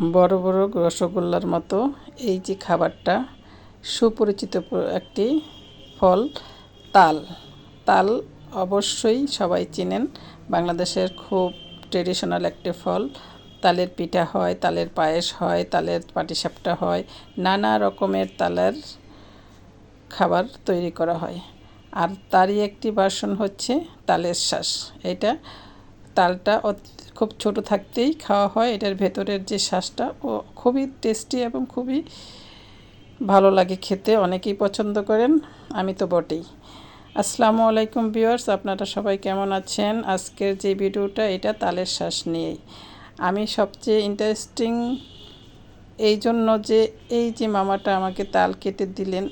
বড় বড় রসগোল্লার মতো এই যে খাবারটা সুপরিচিত একটি ফল, তাল। তাল অবশ্যই সবাই চেনেন। বাংলাদেশের খুব ট্রেডিশনাল একটি ফল। তালের পিঠা হয়, তালের পায়েস হয়, তালের পাটিসাপটা হয়, নানা রকমের তালের খাবার তৈরি করা হয়। আর তারই একটি বাসন হচ্ছে তালের শ্বাস। এটা তালটা খুব ছোট থাকতেই খাওয়া হয়। এটার ভেতরের যে শ্বাসটা ও খুবই টেস্টি এবং খুবই ভালো লাগে খেতে। অনেকেই পছন্দ করেন, আমি তো বটেই। আসসালামু আলাইকুম ভিউয়ার্স, আপনারা সবাই কেমন আছেন? আজকের যে ভিডিওটা, এটা তালের শ্বাস নিয়েই। আমি সবচেয়ে ইন্টারেস্টিং এই জন্য যে এই যে মামাটা আমাকে তাল কেটে দিলেন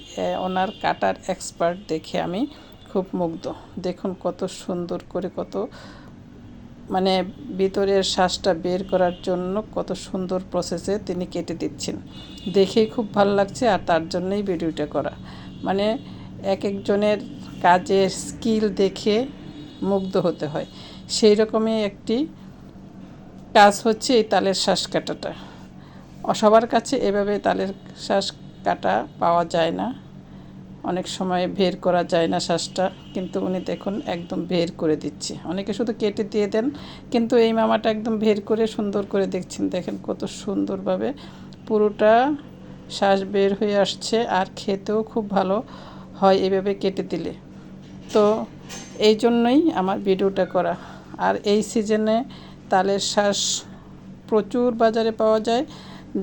ওনার কাটার এক্সপার্ট দেখে আমি খুব মুগ্ধ। দেখুন কত সুন্দর করে, কত মানে ভিতরের শ্বাসটা বের করার জন্য কত সুন্দর প্রসেসে তিনি কেটে দিচ্ছেন। দেখেই খুব ভালো লাগছে আর তার জন্যই ভিডিওটা করা। মানে এক একজনের কাজের স্কিল দেখে মুগ্ধ হতে হয়। সেই রকমই একটি কাজ হচ্ছে এই তালের শ্বাস কাটাটা। সবার কাছে এভাবে তালের শ্বাস কাটা পাওয়া যায় না। অনেক সময় বের করা যায় না শ্বাসটা, কিন্তু উনি দেখুন একদম বের করে দিচ্ছে। অনেকে শুধু কেটে দিয়ে দেন, কিন্তু এই মামাটা একদম বের করে সুন্দর করে দেখছেন। দেখেন কত সুন্দরভাবে পুরোটা শ্বাস বের হয়ে আসছে আর খেতেও খুব ভালো হয় এভাবে কেটে দিলে। তো এই জন্যই আমার ভিডিওটা করা। আর এই সিজনে তালের শ্বাস প্রচুর বাজারে পাওয়া যায়।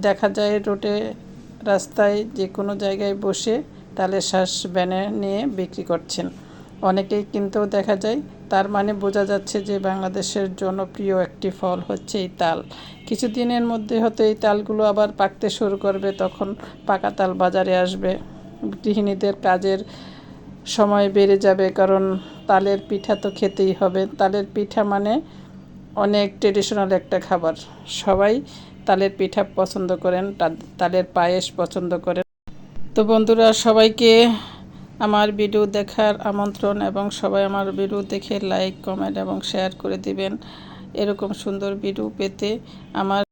দেখা যায় রোডে রাস্তায় যে কোনো জায়গায় বসে তালের শ্বাস ব্যানে নিয়ে বিক্রি করছেন। অনেকেই কিন্তু দেখা যায়, তার মানে বোঝা যাচ্ছে যে বাংলাদেশের জনপ্রিয় একটি ফল হচ্ছে এই তাল। কিছুদিনের মধ্যে হয়তো এই তালগুলো আবার পাকতে শুরু করবে, তখন পাকা তাল বাজারে আসবে। গৃহিণীদের কাজের সময় বেড়ে যাবে, কারণ তালের পিঠা তো খেতেই হবে। তালের পিঠা মানে অনেক ট্রেডিশনাল একটা খাবার। সবাই তালের পিঠা পছন্দ করেন তালের পায়েস পছন্দ করেন। তো বন্ধুরা, সবাইকে আমার ভিডিও দেখার আমন্ত্রণ এবং সবাই আমার ভিডিও দেখে লাইক কমেন্ট এবং শেয়ার করে দিবেন। এরকম সুন্দর ভিডিও পেতে আমার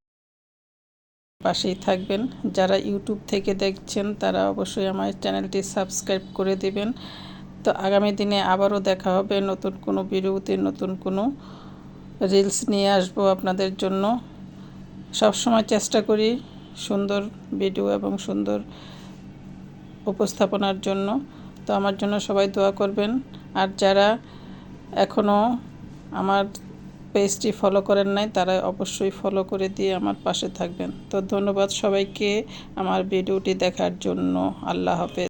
পাশেই থাকবেন। যারা ইউটিউব থেকে দেখছেন, তারা অবশ্যই আমার চ্যানেলটি সাবস্ক্রাইব করে দিবেন। তো আগামী দিনে আবারও দেখা হবে নতুন কোনো ভিডিওতে নতুন কোনো রিলস নিয়ে আসব আপনাদের জন্য। সবসময় চেষ্টা করি সুন্দর ভিডিও এবং সুন্দর উপস্থাপনার জন্য। তো আমার জন্য সবাই দোয়া করবেন। আর যারা এখনও আমার পেজটি ফলো করেন নাই তারা অবশ্যই ফলো করে দিয়ে আমার পাশে থাকবেন। তো ধন্যবাদ সবাইকে আমার ভিডিওটি দেখার জন্য। আল্লাহ হাফেজ।